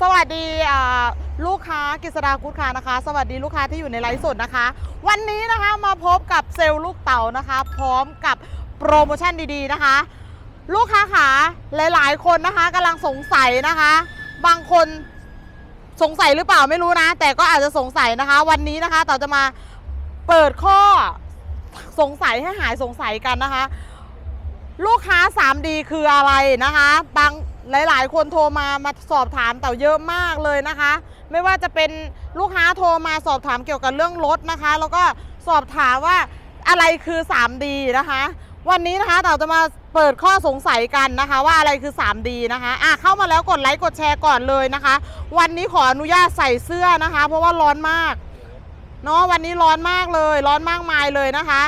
สวัสดีลูกค้ากฤษดากุดค้านะคะ สวัสดีลูกค้าที่อยู่ในไลฟ์สดนะคะ วันนี้นะคะมาพบกับเซลล์ลูกเต่านะคะ พร้อมกับโปรโมชั่นดีๆนะคะ ลูกค้าขาหลาย ๆ คนนะคะกำลังสงสัยนะคะ บางคนสงสัยหรือเปล่าไม่รู้นะ แต่ก็อาจจะสงสัยนะคะ วันนี้นะคะเต่าจะมาเปิดข้อสงสัยให้หายสงสัยกันนะคะ ลูกค้า 3D คืออะไรนะคะ บาง หลาย ๆ คนโทรมามาสอบถามเต่าเยอะมากเลยนะคะ ไม่ว่าจะเป็นลูกค้าโทรมาสอบถามเกี่ยวกับเรื่องรถนะคะ แล้วก็สอบถามว่าอะไรคือ 3D นะคะ วันนี้นะคะเต่าจะมาเปิดข้อสงสัยกันนะคะ ว่าอะไรคือ 3D นะคะอะเข้ามาแล้วกดไลค์กดแชร์ก่อนเลยนะคะ วันนี้ขออนุญาตใส่เสื้อนะคะ เพราะว่าร้อนมากเนาะวันนี้ร้อนมากเลย ร้อนมากมายเลยนะคะ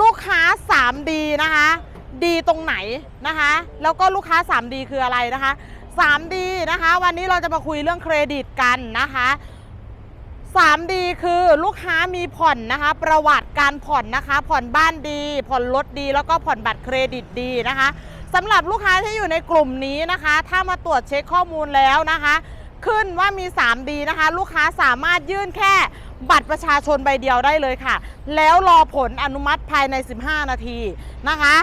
ลูกค้า 3D นะคะ ดีตรงไหนนะคะ แล้วก็ลูกค้า 3D คืออะไรนะคะ 3D นะคะ วันนี้เราจะมาคุยเรื่องเครดิตกันนะคะ 3D คือลูกค้ามีผ่อนนะคะ ประวัติการผ่อนนะคะ ผ่อนบ้านดี ผ่อนรถดี แล้วก็ผ่อนบัตรเครดิตดีนะคะสำหรับลูกค้าที่อยู่ในกลุ่มนี้นะคะ ถ้ามาตรวจเช็คข้อมูลแล้วนะคะ ขึ้นว่ามี 3D นะคะ ลูกค้าสามารถยื่นแค่บัตรประชาชนใบเดียวได้เลยค่ะ แล้วรอผลอนุมัติภายใน 15 นาทีนะคะ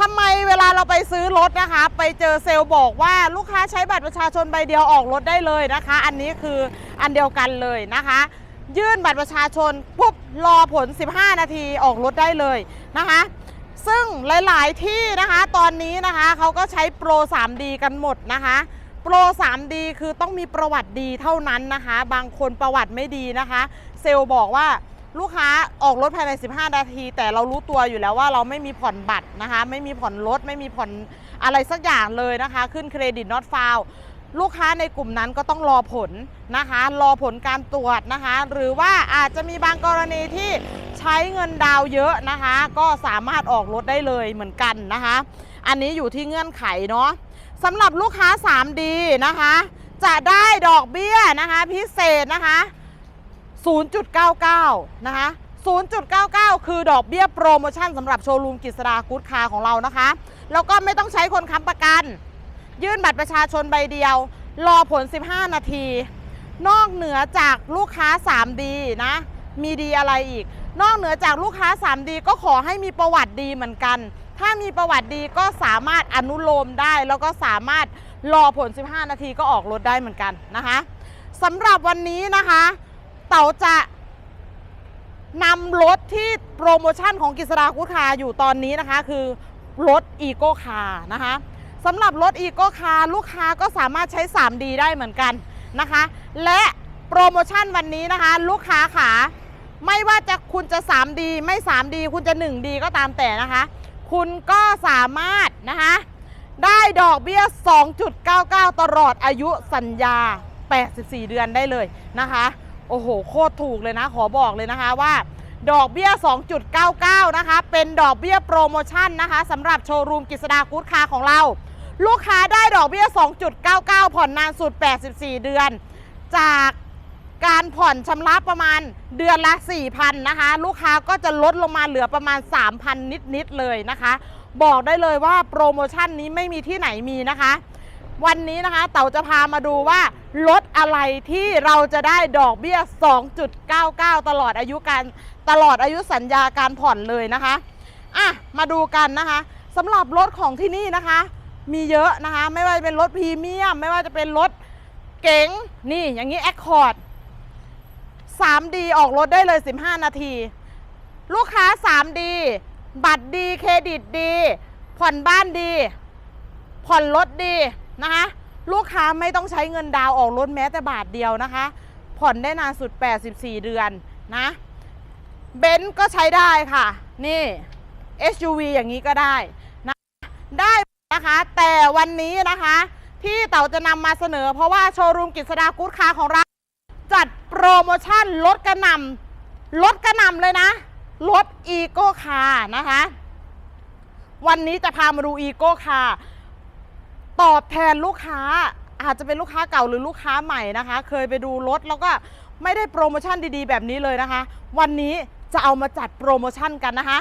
ทำไมเวลาเราไปซื้อรถนะคะ ไปเจอเซลล์บอกว่าลูกค้าใช้บัตรประชาชนใบเดียวออกรถได้เลยนะคะ อันนี้คืออันเดียวกันเลยนะคะ ยื่นบัตรประชาชนปุ๊บรอผล 15 นาทีออกรถได้เลยนะคะ ซึ่งหลาย ๆ ที่นะคะตอนนี้นะคะเขาก็ใช้โปร 3D กันหมดนะคะโปร 3D คือต้องมีประวัติดีเท่านั้นนะคะ บางคนประวัติไม่ดีนะคะ เซลล์บอกว่า ลูกค้าออกรถภายใน 15 นาที แต่เรารู้ตัวอยู่แล้วว่าเราไม่มีผ่อนบัตรนะคะ ไม่มีผ่อนรถ ไม่มีผ่อนอะไรสักอย่างเลยนะคะ ขึ้นเครดิต not found ลูกค้าในกลุ่มนั้นก็ต้องรอผลนะคะ รอผลการตรวจนะคะ หรือว่าอาจจะมีบางกรณีที่ใช้เงินดาวเยอะนะคะ ก็สามารถออกรถได้เลยเหมือนกันนะคะ อันนี้อยู่ที่เงื่อนไขเนาะสำหรับลูกค้า 3D นะคะ จะได้ดอกเบี้ยนะคะ พิเศษนะคะ 0.99 นะคะ 0.99 คือดอกเบี้ยโปรโมชั่นสำหรับโชว์รูมกิษดากู๊ดคาร์ของเรานะคะ แล้วก็ไม่ต้องใช้คนค้ำประกัน ยื่นบัตรประชาชนใบเดียว รอผล 15 นาที นอกเหนือจากลูกค้า 3D นะ มีดีอะไรอีก นอกเหนือจากลูกค้า 3D ก็ขอให้มีประวัติดีเหมือนกัน ถ้ามีประวัติดีก็สามารถอนุโลมได้ แล้วก็สามารถรอผล 15 นาทีก็ออกรถได้เหมือนกันนะคะสำหรับวันนี้นะคะ เต๋าจะนำรถที่โปรโมชั่นของกิษดาคุคาอยู่ตอนนี้นะคะ คือรถอีโก้คานะคะสำหรับรถอีโก้คาลูกค้าก็สามารถใช้ 3D ได้เหมือนกันนะคะ และโปรโมชั่นวันนี้นะคะ ลูกค้าขาไม่ว่าจะคุณจะ 3D ไม่ 3D คุณจะ 1D ก็ตามแต่นะคะ คุณก็สามารถนะคะได้ดอกเบี้ย 2.99 ตลอดอายุสัญญา 84 เดือนได้เลยนะคะ โอ้โห โคตรถูกเลยนะ ขอบอกเลยนะคะว่า ดอกเบี้ย 2.99 นะคะ เป็นดอกเบี้ยโปรโมชั่นนะคะสำหรับโชว์รูมกิษดากู๊ดคาของเรา ลูกค้าได้ดอกเบี้ย 2.99 ผ่อนนานสุด 84 เดือน จากการผ่อนชำระประมาณเดือนละ 4,000 นะคะ ลูกค้าก็จะลดลงมาเหลือประมาณ 3,000 นิด ๆ เลยนะคะ บอกได้เลยว่าโปรโมชั่นนี้ไม่มีที่ไหนมีนะคะ วันนี้นะคะ เต๋าจะพามาดูว่ารถอะไรที่เราจะได้ดอกเบี้ย 2.99 ตลอดอายุการตลอดอายุสัญญาการผ่อนเลยนะคะอะมาดูกันนะคะสำหรับรถของที่นี่นะคะ มีเยอะนะคะ ไม่ว่าจะเป็นรถพรีเมียม ไม่ว่าจะเป็นรถเก๋งนี่อย่างนี้ Accord 3D ออกรถได้เลย 15 นาที ลูกค้า 3D บัตรดี เครดิตดี ผ่อนบ้านดี ผ่อนรถดี นะคะ ลูกค้าไม่ต้องใช้เงินดาวออกรถแม้แต่บาทเดียวนะคะ ผ่อนได้นานสุด 84 เดือนนะเบนซ์ก็ใช้ได้ค่ะ นี่ SUV อย่างนี้ก็ได้นะได้นะคะ แต่วันนี้นะคะ ที่เต่าจะนำมาเสนอ เพราะว่าโชว์รูมกิษดากู๊ดคาร์ของเรา จัดโปรโมชั่นลดกระนำลดกระนำเลยนะลดอีโก้คาร์นะคะ วันนี้จะพามาดูอีโก้คาร์ ตอบแทนลูกค้าอาจจะเป็นลูกค้าเก่าหรือลูกค้าใหม่นะคะ เคยไปดูรถแล้วก็ไม่ได้โปรโมชั่นดีๆ แบบนี้เลยนะคะ วันนี้จะเอามาจัดโปรโมชั่นกันนะคะ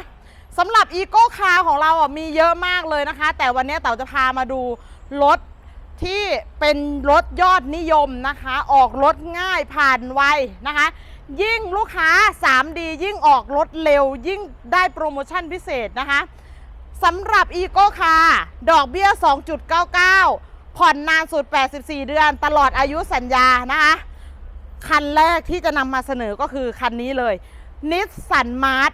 สำหรับอีโก้คาร์ของเราอะมีเยอะมากเลยนะคะ แต่วันนี้เต๋าจะพามาดูรถที่เป็นรถยอดนิยมนะคะ ออกรถง่ายผ่านไวนะคะ ยิ่งลูกค้า 3D ยิ่งออกรถเร็ว ยิ่งได้โปรโมชั่นพิเศษนะคะ สำหรับ e โก้คาดอกเบี้ย 2.99 ผ่อนนานสุด 84 เดือน ตลอดอายุสัญญานะคะ คันแรกที่จะนำมาเสนอก็คือคันนี้เลยนิสสันมาร์ท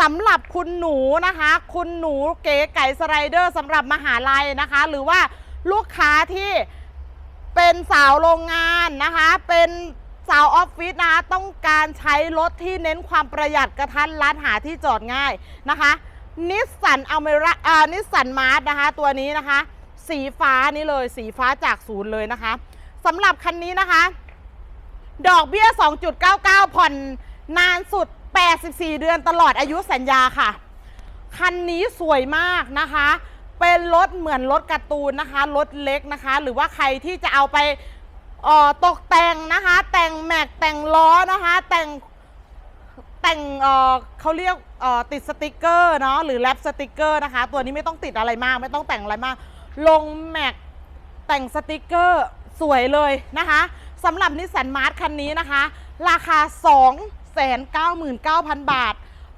สำหรับคุณหนูนะคะ คุณหนูเก๋ไก่สไลเดอร์สำหรับมหาลัยนะคะ หรือว่าลูกค้าที่เป็นสาวโรงงานนะคะ เป็นสาวออฟฟิศนะคะ ต้องการใช้รถที่เน้นความประหยัดกระทันรัดหาที่จอดง่ายนะคะ นิสสันอเมร่าอ่านิสสันมาร์ทนะคะ ตัวนี้นะคะ สีฟ้านี่เลย สีฟ้าจากศูนย์เลยนะคะสำหรับคันนี้นะคะ ดอกเบี้ย 2.99 ผ่อนนานสุด 84 เดือนตลอดอายุสัญญาค่ะ คันนี้สวยมากนะคะ เป็นรถเหมือนรถการ์ตูนนะคะ รถเล็กนะคะ หรือว่าใครที่จะเอาไปออตกแต่งนะคะ แต่งแม็กแต่งล้อนะคะ แต่ง แต่งเอ่อเขาเรียกเอ่อติดสติกเกอร์เนาะหรือแรปสติกเกอร์นะคะ ตัวนี้ไม่ต้องติดอะไรมาก ไม่ต้องแต่งอะไรมาก ลงแม็กแต่งสติกเกอร์สวยเลยนะคะสำหรับนิสสันมาร์ทคันนี้นะคะ ราคา 299,000 บาท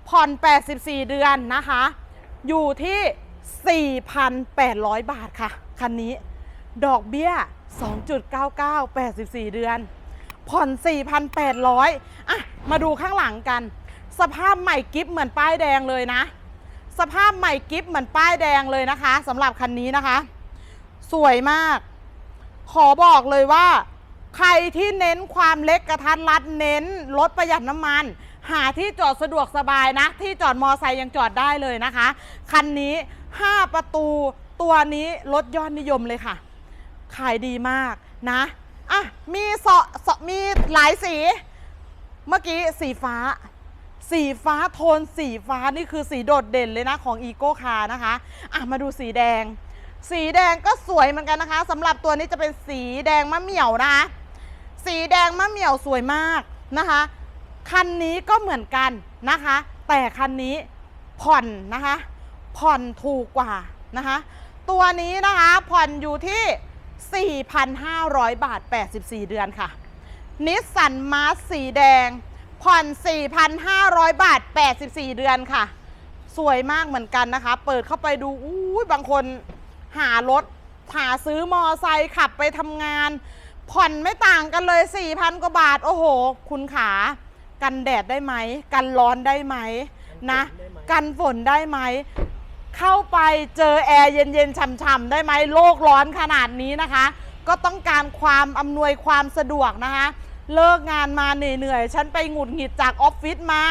ผ่อน 84 เดือนนะคะ อยู่ที่ 4,800 บาทค่ะ คันนี้ ดอกเบี้ย 2.99 84 เดือน ผ่อน 4,800อะมาดูข้างหลังกัน สภาพใหม่กิฟเหมือนป้ายแดงเลยนะ สภาพใหม่กิฟเหมือนป้ายแดงเลยนะคะสำหรับคันนี้นะคะ สวยมาก ขอบอกเลยว่า ใครที่เน้นความเล็กกระทัดรัดเน้นลดประหยัดน้ำมัน หาที่จอดสะดวกสบายนะ ที่จอดมอไซค์ยังจอดได้เลยนะคะ คันนี้ 5 ประตูตัวนี้รถยอดนิยมเลยค่ะ ขายดีมากนะ อะมีเสาะเสาะมีหลายสี เมื่อกี้สีฟ้า สีฟ้าโทนสีฟ้านี่คือสีโดดเด่นเลยนะของอีโก้คานะคะอะมาดูสีแดง สีแดงก็สวยเหมือนกันนะคะสำหรับตัวนี้จะเป็นสีแดงมะเหมี่ยวนะคะสีแดงมะเหมี่ยวสวยมากนะคะ คันนี้ก็เหมือนกันนะคะ แต่คันนี้ผ่อนนะคะ ผ่อนถูกกว่านะคะ ตัวนี้นะคะผ่อนอยู่ที่ 4,500 บาท 84 เดือนค่ะ นิสสันมาร์สีแดง ผ่อน 4,500 บาท 84 เดือนค่ะ สวยมากเหมือนกันนะคะ เปิดเข้าไปดูอู้ยบางคนหารถ หาซื้อมอไซค์ขับไปทำงาน ผ่อนไม่ต่างกันเลย 4,000 กว่าบาท โอ้โห คุณขา กันแดดได้ไหม กันร้อนได้ไหมนะ กันฝนได้ไหม เข้าไปเจอแอร์เย็นๆฉ่ำๆได้ไหมโลกร้อนขนาดนี้นะคะ ก็ต้องการความอำนวยความสะดวกนะคะ เลิกงานมาเหนื่อยๆฉันไปหงุดหงิดจากออฟฟิศมา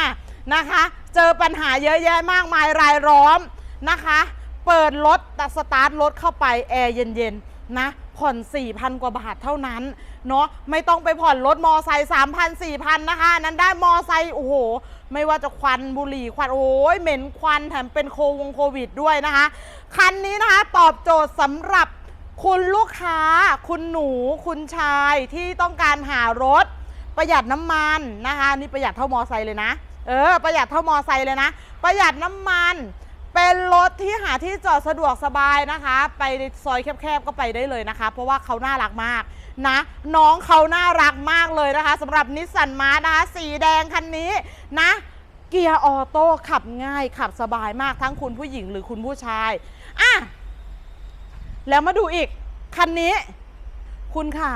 นะคะ เจอปัญหาเยอะแยะมากมายรายล้อมนะคะ เปิดรถตัดสตาร์ทรถเข้าไปแอร์เย็นๆนะผ่อน4,000 กว่าบาทเท่านั้น เนาะไม่ต้องไปผ่อนรถมอไซค์3,000 4,000นนะคะนนั้นได้มอไซค์โอ้โห ไม่ว่าจะควันบุหรี่ควันโอ้ยเหม็นควันแถมเป็นโควงโควิดด้วยนะคะ คันนี้นะคะตอบโจทย์สำหรับคุณลูกค้า คุณหนู คุณชายที่ต้องการหารถประหยัดน้ำมันนะคะ นี่ประหยัดเท่ามอไซค์เลยนะ เออ ประหยัดเท่ามอไซค์เลยนะ ประหยัดน้ำมัน เป็นรถที่หาที่จอดสะดวกสบายนะคะ ไปในซอยแคบๆก็ไปได้เลยนะคะ เพราะว่าเขาน่ารักมากนะ น้องเขาน่ารักมากเลยนะคะสำหรับนิสสันมาร์นะคะสีแดงคันนี้นะเกียร์ออโต้ขับง่ายขับสบายมากทั้งคุณผู้หญิงหรือคุณผู้ชายอะแล้วมาดูอีก คันนี้ คุณขา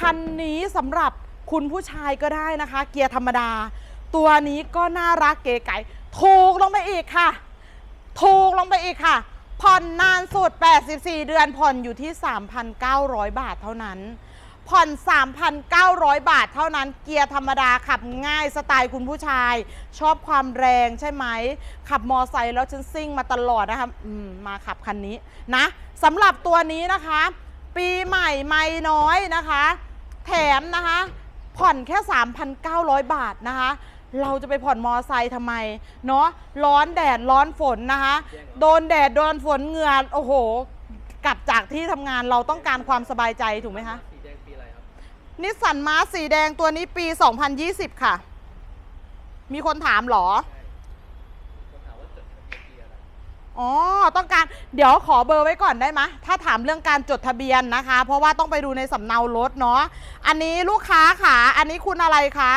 คันนี้สำหรับคุณผู้ชายก็ได้นะคะ เกียร์ธรรมดา ตัวนี้ก็น่ารักเก๋ไก๋ถูกลงไปอีกค่ะ ถูกลงไปอีกค่ะ ผ่อนนานสุด 84 เดือนผ่อนอยู่ที่ 3,900 บาทเท่านั้น ผ่อน 3,900 บาทเท่านั้น เกียร์ธรรมดาขับง่ายสไตล์คุณผู้ชาย ชอบความแรงใช่ไหม ขับมอไซค์แล้วฉันซิ่งมาตลอดนะคะมมาขับคันนี้นะสำหรับตัวนี้นะคะ ปีใหม่ไม่น้อยนะคะ แถมนะคะ ผ่อนแค่ 3,900 บาทนะคะ เราจะไปผ่อนมอไซค์ทำไม เนาะร้อนแดดร้อนฝนนะคะ โดนแดดโดนฝนเหงื่อโอ้โห กลับจากที่ทำงานเราต้องการความสบายใจถูกไหมคะสีแดงปีอะไรครับนิสสันมาร์สีแดงตัวนี้ปี 2020 ค่ะ มีคนถามเหรอใช่ผมถามว่าจดทะเบียนปีอะไรอ๋อ ต้องการ เดี๋ยวขอเบอร์ไว้ก่อนได้ไหมยถ้าถามเรื่องการจดทะเบียนนะคะ เพราะว่าต้องไปดูในสำเนารถเนาะ อันนี้ลูกค้าค่ะ อันนี้คุณอะไรคะ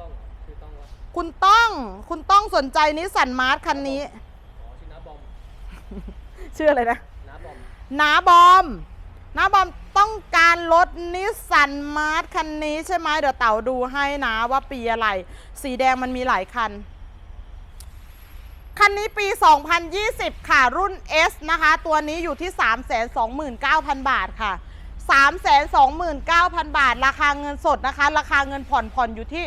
ต้องคือต้องว่า คุณต้องคุณต้องสนใจนิสสันมาร์ทคันนี้ อ๋อชื่อน้าบอมชื่ออะไรนะน้าบอมนาบอมนาบอมต้องการรถนิสสันมาร์ทคันนี้ใช่ไหมเดี๋ยวเต๋าดูให้นะว่าปีอะไร สีแดงมันมีหลายคัน คันนี้ปี 2020 ค่ะ รุ่น S นะคะ ตัวนี้อยู่ที่ 329,000 บาทค่ะ 329,000 บาท ราคาเงินสดนะคะ ราคาเงินผ่อนผ่อนอยู่ที่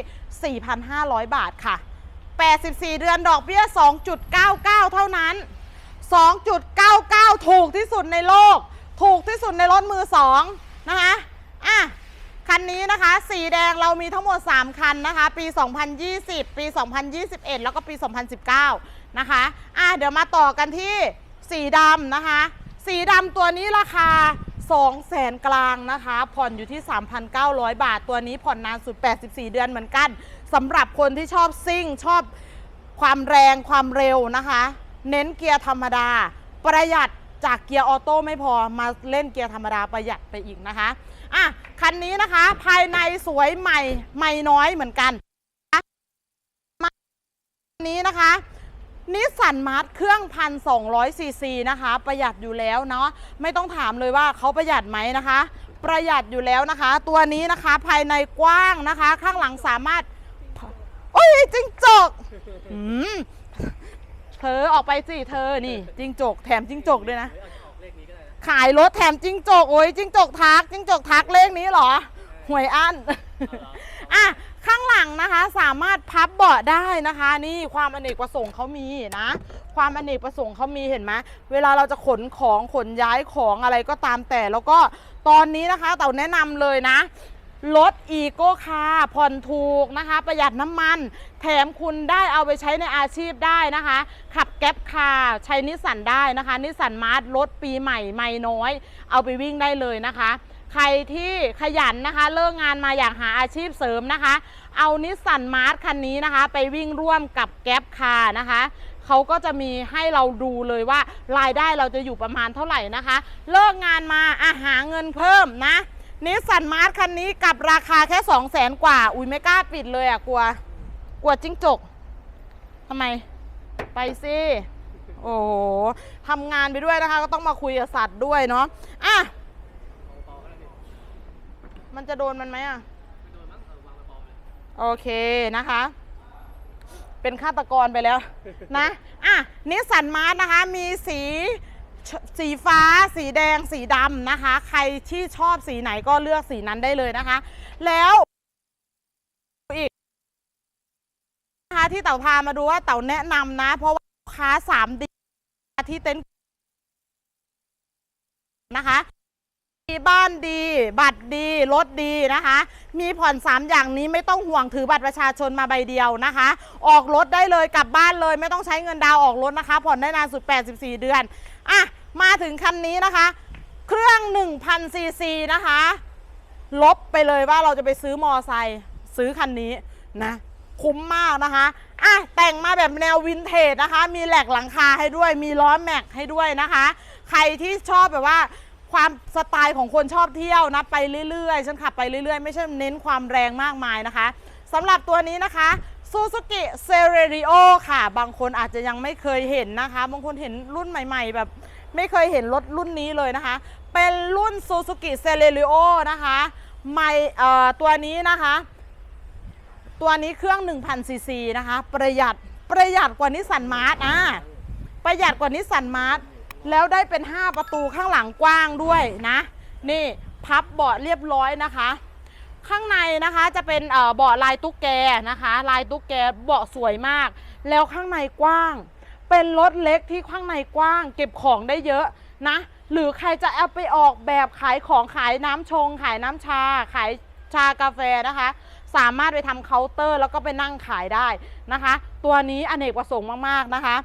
4,500 บาทค่ะ 84 เดือนดอกเบี้ย 2.99 เท่านั้น 2.99 ถูกที่สุดในโลก ถูกที่สุดในรถมือสองนะคะอะคันนี้นะคะ สีแดงเรามีทั้งหมด 3 คันนะคะ ปี 2020 ปี 2021 แล้วก็ปี 2019 นะคะ อะเดี๋ยวมาต่อกันที่สีดำนะคะ สีดำตัวนี้ราคา 2แสนกลางนะคะ ผ่อนอยู่ที่ 3,900 บาท ตัวนี้ผ่อนนานสุด 84 เดือนเหมือนกันสำหรับคนที่ชอบซิ่ง ชอบความแรงความเร็วนะคะ เน้นเกียร์ธรรมดา ประหยัดจากเกียร์ออโต้ไม่พอมาเล่นเกียร์ธรรมดาประหยัดไปอีกนะคะอะคันนี้นะคะภายในสวยใหม่ ใหม่น้อยเหมือนกันคันนี้นะคะ นิสสันมาร์ทเครื่องพันสองซีซีนะคะ ประหยัดอยู่แล้วเนาะไม่ต้องถามเลยว่าเขาประหยัดไหมนะคะ ประหยัดอยู่แล้วนะคะ ตัวนี้นะคะภายในกว้างนะคะ ข้างหลังสามารถ โอ้ยจิงจกอืมเธอออกไปสิเธอนี่จิงจกแถมจิงจกด้วยนะขายรถแถมจิงจกโอ้ยจิงจกทักจิงจกทักเลขนี้เหรอหวยอั้นอะ ข้างหลังนะคะสามารถพับเบาะได้นะคะ นี่ความอเนกประสงค์เขามีนะ ความอเนกประสงค์เขามีเห็นไหมเวลาเราจะขนของขนย้ายของอะไรก็ตามแต่ แล้วก็ตอนนี้นะคะเต่าแนะนำเลยนะรถอีโก้คาร์ผ่อนถูกนะคะ ประหยัดน้ำมัน แถมคุณได้เอาไปใช้ในอาชีพได้นะคะ ขับแก๊ปคาร์ใช้นิสสันได้นะคะ นิสสันมาร์ทรถปีใหม่ไม่น้อย เอาไปวิ่งได้เลยนะคะ ใครที่ขยันนะคะ เลิกงานมาอยากหาอาชีพเสริมนะคะ เอานิสสันมาร์ทคันนี้นะคะ ไปวิ่งร่วมกับแก๊ปคาร์นะคะเขาก็จะมีให้เราดูเลยว่ารายได้เราจะอยู่ประมาณเท่าไหร่นะคะ เลิกงานมาอาหาเงินเพิ่มนะนิสสันมาร์ทคันนี้กับราคาแค่2 0 0แสนกว่า อุ้ยไม่กล้าปิดเลยอะกลัว กลัวจิ้งจกทำไม ไปสิโอ้โหทำงานไปด้วยนะคะ ก็ต้องมาคุยกับสัตว์ด้วยเนาะอะ มันจะโดนมันไหมอะไม่โดนมั้งเออวางเบาๆเลยโอเคนะคะ เป็นฆาตกรไปแล้วนะ อะนิสสันมาร์ทนะคะ มีสีชสีฟ้า สีแดง สีดำนะคะ ใครที่ชอบสีไหนก็เลือกสีนั้นได้เลยนะคะ แล้วอีกนะคะที่เต่าพามาดูว่าเต่าแนะนำนะ เพราะว่าลูกค้าสามดีที่เต็นท์นะคะ ดีบ้านดี บัตรดี รถดีนะคะ มีผ่อน 3 อย่างนี้ไม่ต้องห่วงถือบัตรประชาชนมาใบเดียวนะคะ ออกรถได้เลยกลับบ้านเลย ไม่ต้องใช้เงินดาวออกรถนะคะ ผ่อนได้นานสุด 84 เดือน อะ มาถึงคันนี้นะคะ เครื่อง1,000ซีซีนะคะ ลบไปเลยว่าเราจะไปซื้อมอไซค์ซื้อคันนี้นะ คุ้มมากนะคะอะแต่งมาแบบแนววินเทจนะคะ มีแหลกหลังคาให้ด้วย มีล้อแม็กให้ด้วยนะคะ ใครที่ชอบแบบว่า ความสไตล์ของคนชอบเที่ยวนะไปเรื่อยๆ ฉันขับไปเรื่อยๆ ไม่ใช่เน้นความแรงมากมายนะคะสำหรับตัวนี้นะคะ Suzuki c e r e r i o ค่ะ บางคนอาจจะยังไม่เคยเห็นนะคะ บางคนเห็นรุ่นใหม่ ๆ แบบไม่เคยเห็นรถรุ่นนี้เลยนะคะ เป็นรุ่น Suzuki c e r e r i o นะคะไม่ตัวนี้นะคะ ตัวนี้เครื่อง 1,000ซีซีนะคะ ประหยัดประหยัดกว่านิสสันมาร์ทอะประหยัดกว่านิสสันมาร์ท แล้วได้เป็น 5 ประตูข้างหลังกว้างด้วยนะ นี่พับเบาะเรียบร้อยนะคะ ข้างในนะคะจะเป็นเบาะลายตุ๊กแกนะคะ ลายตุ๊กแกเบาะสวยมาก แล้วข้างในกว้าง เป็นรถเล็กที่ข้างในกว้าง เก็บของได้เยอะนะ หรือใครจะเอาไปออกแบบขายของขายน้ำชง ขายน้ำชา ขายชากาแฟนะคะ สามารถไปทำเคาน์เตอร์ แล้วก็ไปนั่งขายได้นะคะ ตัวนี้อเนกประสงค์มากๆนะคะ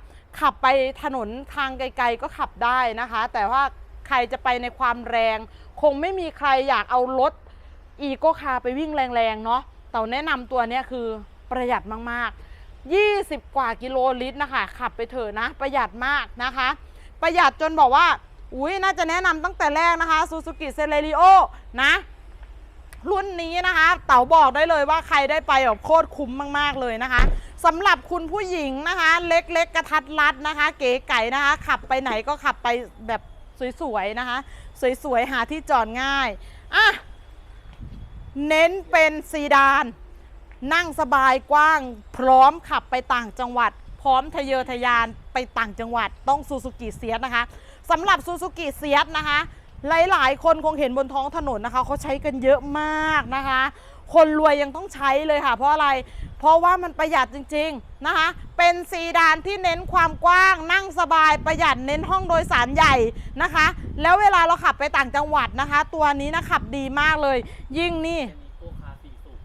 ขับไปถนนทางไกลๆก็ขับได้นะคะ แต่ว่าใครจะไปในความแรง คงไม่มีใครอยากเอารถอีโก้คาไปวิ่งแรงๆเนาะแต่แนะนำตัวเนี้ยคือประหยัดมากๆ 20 กว่ากิโลลิตรนะคะ ขับไปเถอะนะ ประหยัดมากนะคะ ประหยัดจนบอกว่า อุ้ยน่าจะแนะนำตั้งแต่แรกนะคะ Suzuki c e l e r i o นะรุ่นนี้นะคะ เต๋าบอกได้เลยว่าใครได้ไปแบบโคตรคุ้มมาก ๆ เลยนะคะ สำหรับคุณผู้หญิงนะคะ เล็กๆกระทัดรัดนะคะ เก๋ไก่นะคะ ขับไปไหนก็ขับไปแบบสวยๆนะคะ สวยๆหาที่จอดง่ายอะเน้นเป็นซีดาน นั่งสบายกว้าง พร้อมขับไปต่างจังหวัด พร้อมทะเยอทะยานไปต่างจังหวัด ต้องซูซูกิเซียสนะคะสำหรับซูซูกิเซียสนะคะ หลายๆ คนคงเห็นบนท้องถนนนะคะเขาใช้กันเยอะมากนะคะ คนรวยยังต้องใช้เลยค่ะ เพราะอะไร เพราะว่ามันประหยัดจริง ๆ นะคะ เป็นซีดานที่เน้นความกว้าง นั่งสบายประหยัดเน้นห้องโดยสารใหญ่นะคะ แล้วเวลาเราขับไปต่างจังหวัดนะคะ ตัวนี้นะขับดีมากเลย ยิ่งนี่จะมีโกคาร์สี่สูบ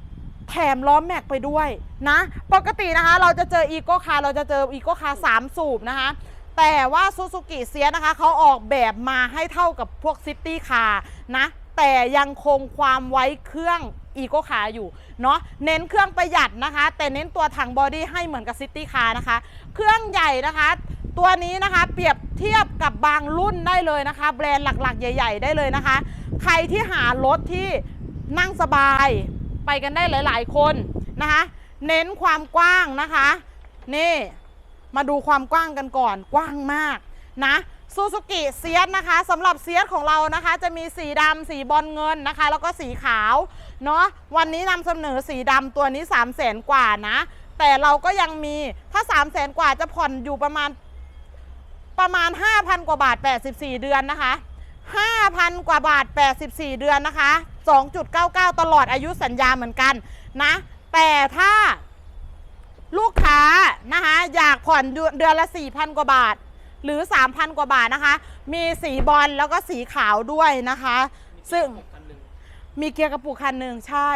แถมล้อแม็กไปด้วยนะ ปกตินะคะ เราจะเจออีโ c คาร์เราจะเจออีโ c คาร์สามสูบนะคะ แต่ว่าซูซูกิเซียนะคะเขาออกแบบมาให้เท่ากับพวกซิตี้คาร์นะ แต่ยังคงความไว้เครื่อง อีโ c คาร์อยู่เนาะเน้นเครื่องประหยัดนะคะ แต่เน้นตัวถังบอดี้ให้เหมือนกับซิตี้คาร์นะคะ เครื่องใหญ่นะคะตัวนี้นะคะเปรียบเทียบกับบางรุ่นได้เลยนะคะ แบรนด์หลักๆ ใหญ่ ๆ ได้เลยนะคะ ใครที่หารถที่นั่งสบายไปกันได้หลาย ๆ คนนะคะ เน้นความกว้างนะคะ นี่มาดูความกว้างกันก่อนกว้างมากนะซูซูกิเซียสนะคะสำหรับเซียสของเรานะคะ จะมีสีดำสีบอลเงินนะคะ แล้วก็สีขาว เนาะวันนี้นำเสนอสีดำตัวนี้ 3 0 0แสนกว่านะ แต่เราก็ยังมีถ้า 3 0 0แสนกว่าจะผ่อนอยู่ประมาณประมาณ 5,000 กว่าบาท 84 เดือนนะคะ 5,000 กว่าบาท 84 เดือนนะคะ 2.99 ตลอดอายุสัญญาเหมือนกันนะ แต่ถ้าลูกค้านะคะอยากผ่อนเดือนละ 4,000 กว่าบาท หรือ 3,000 กว่าบาทนะคะ มีสีบอลแล้วก็สีขาวด้วยนะคะ ซึ่งคันหนึ่ง มีเกียร์กระปุกคันหนึ่งใช่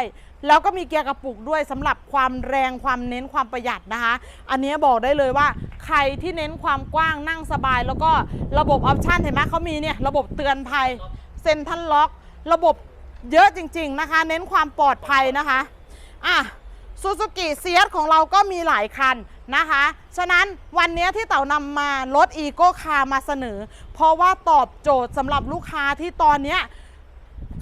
แล้วก็มีเกียร์กระปุกด้วยสำหรับความแรงความเน้นความประหยัดนะคะ อันนี้บอกได้เลยว่า ใครที่เน้นความกว้างนั่งสบาย แล้วก็ระบบออปชันเห็นไหมเขามีเนี่ยระบบเตือนภัยเซ็นทันล็อก ระบบเยอะจริง ๆนะคะ เน้นความปลอดภัยนะคะอะซูซูกิเซียสของเราก็มีหลายคันนะคะ ฉะนั้นวันนี้ที่เต่านำมารถอีโก้คามาเสนอ เพราะว่าตอบโจทย์สำหรับลูกค้าที่ตอนเนี้ย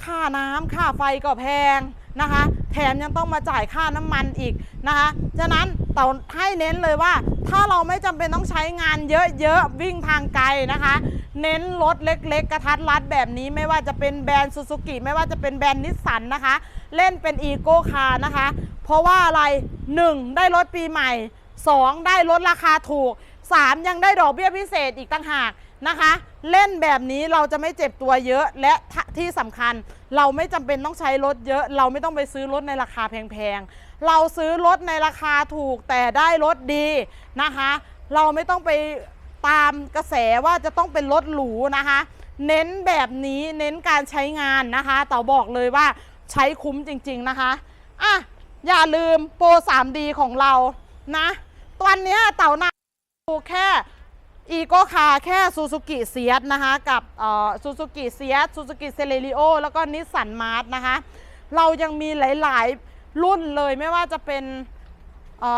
ค่าน้ำค่าไฟก็แพงนะคะ แถมยังต้องมาจ่ายค่าน้ำมันอีกนะคะฉะนั้นเต่าให้เน้นเลยว่า ถ้าเราไม่จำเป็นต้องใช้งานเยอะๆวิ่งทางไกลนะคะ เน้นรถเล็กๆ กระทัดรัดแบบนี้ไม่ว่าจะเป็นแบรนด์ซูซูกิไม่ว่าจะเป็นแบรนด์นิสสันนะคะ เล่นเป็นอีโก้คาร์นะคะ เพราะว่าอะไร 1. ได้รถปีใหม่ 2. ได้ลดราคาถูก 3. ยังได้ดอกเบี้ยพิเศษอีกต่างหาก นะคะ เล่นแบบนี้เราจะไม่เจ็บตัวเยอะและที่สำคัญ เราไม่จำเป็นต้องใช้รถเยอะ เราไม่ต้องไปซื้อรถในราคาแพงๆ เราซื้อรถในราคาถูกแต่ได้รถดีนะคะ เราไม่ต้องไปตามกระแสว่าจะต้องเป็นรถหรูนะคะ เน้นแบบนี้เน้นการใช้งานนะคะเต่าบอกเลยว่าใช้คุ้มจริง ๆนะคะอะอย่าลืมโปร 3D ของเรานะตอนนี้เต่านาดูแค่ อีโก้คาแค่ซูซูกิเซียสนะคะกับซูซูกิเซียสซูซูกิเซเลริโอแล้วก็นิสสันมาร์ทนะคะ เรายังมีหลาย ๆ รุ่นเลยไม่ว่าจะเป็น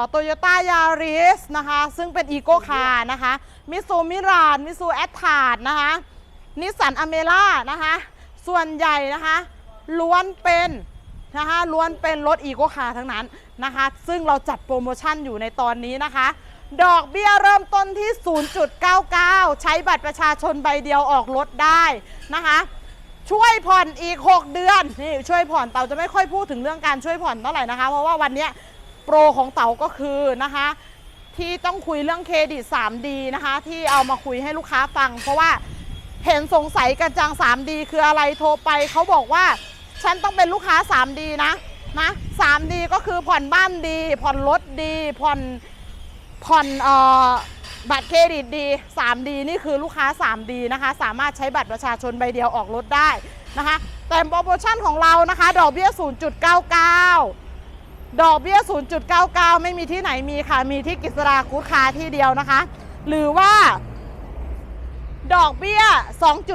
โตโยต้ายาริสนะคะ ซึ่งเป็นอีโก้คาร์นะคะมิซูมิรานมิซูแอตทาร์ดนะคะนิสสันอเมร่านะคะ ส่วนใหญ่นะคะล้วนเป็นนะคะล้วนเป็นรถอีโก้คาร์ทั้งนั้นนะคะ ซึ่งเราจัดโปรโมชั่นอยู่ในตอนนี้นะคะ ดอกเบี้ยเริ่มต้นที่ 0.99 ใช้บัตรประชาชนใบเดียวออกรถได้นะคะ ช่วยผ่อนอีก 6 เดือนนี่ช่วยผ่อนเต่าจะไม่ค่อยพูดถึงเรื่องการช่วยผ่อนเท่าไหร่นะคะ เพราะว่าวันนี้โปรของเต่าก็คือนะคะ ที่ต้องคุยเรื่องเครดิต 3D นะคะ ที่เอามาคุยให้ลูกค้าฟัง เพราะว่าเห็นสงสัยกันจัง 3D คืออะไรโทรไปเขาบอกว่า ฉันต้องเป็นลูกค้า 3D นะนะ 3D ก็คือผ่อนบ้านดี ผ่อนรถดีผ่อน ผ่อนเอ่อบัตรเครดิตดี 3D นี่คือลูกค้า 3D นะคะ สามารถใช้บัตรประชาชนใบเดียวออกรถได้นะคะ แต่โปรโมชั่นของเรานะคะ ดอกเบี้ย 0.99 ดอกเบี้ย 0.99 ไม่มีที่ไหนมีค่ะ มีที่กิษรากูคาที่เดียวนะคะ หรือว่า ดอกเบี้ย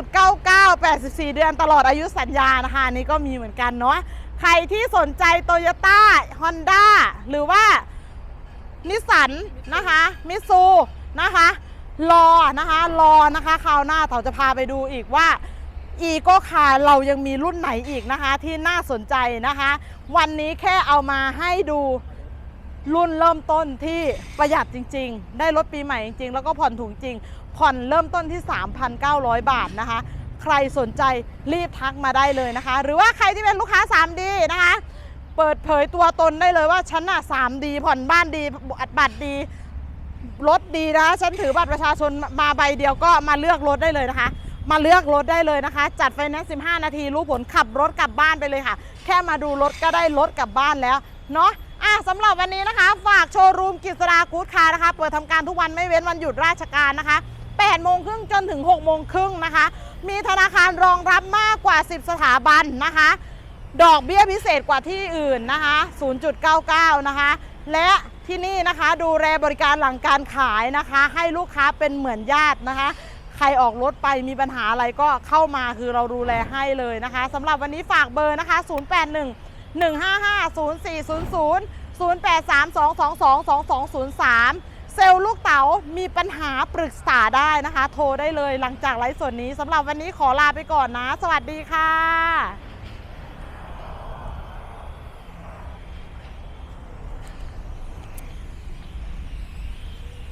2.99 84 เดือนตลอดอายุสัญญานะคะนนี้ก็มีเหมือนกันเนาะ ใครที่สนใจโตโยต้าฮอนด้าหรือว่า นิสสันนะคะมิซูนะคะรอนะคะรอนะคะคราวหน้าเต่าจะพาไปดูอีกว่าอีโก้คารเรายังมีรุ่นไหนอีกนะคะ ที่น่าสนใจนะคะ วันนี้แค่เอามาให้ดูรุ่นเริ่มต้นที่ประหยัดจริง ๆ ได้รถปีใหม่จริง ๆ แล้วก็ผ่อนถูกจริง ผ่อนเริ่มต้นที่ 3,900 บาทนะคะ ใครสนใจรีบทักมาได้เลยนะคะ หรือว่าใครที่เป็นลูกค้า 3D นะคะ เปิดเผยตัวตนได้เลยว่าฉันน่ะ 3D ผ่อนบ้านดีบัตรดีรถดีนะฉันถือบัตรประชาชนมาใบเดียวก็มาเลือกรถได้เลยนะคะ มาเลือกรถได้เลยนะคะ จัดไฟแนนซ์15 นาทีรู้ผลขับรถกลับบ้านไปเลยค่ะ แค่มาดูรถก็ได้รถกลับบ้านแล้วเนาะอะสำหรับวันนี้นะคะ ฝากโชว์รูมกิษดากูดคานะคะ เปิดทำการทุกวันไม่เว้นวันหยุดราชการนะคะ8โมงครึ่งจนถึง6โมงครึ่งนะคะ มีธนาคารรองรับมากกว่า 10 สถาบันนะคะ ดอกเบี้ยพิเศษกว่าที่อื่นนะคะ 0.99 นะคะ และที่นี่นะคะดูแลบริการหลังการขายนะคะ ให้ลูกค้าเป็นเหมือนญาตินะคะ ใครออกรถไปมีปัญหาอะไรก็เข้ามาคือเราดูแลให้เลยนะคะสำหรับวันนี้ฝากเบอร์นะคะ 081 155 0400 083 222 2203 เซลล์ลูกเต๋ามีปัญหาปรึกษาได้นะคะ โทรได้เลยหลังจากไลฟ์สดนี้สำหรับวันนี้ขอลาไปก่อนนะ สวัสดีค่ะ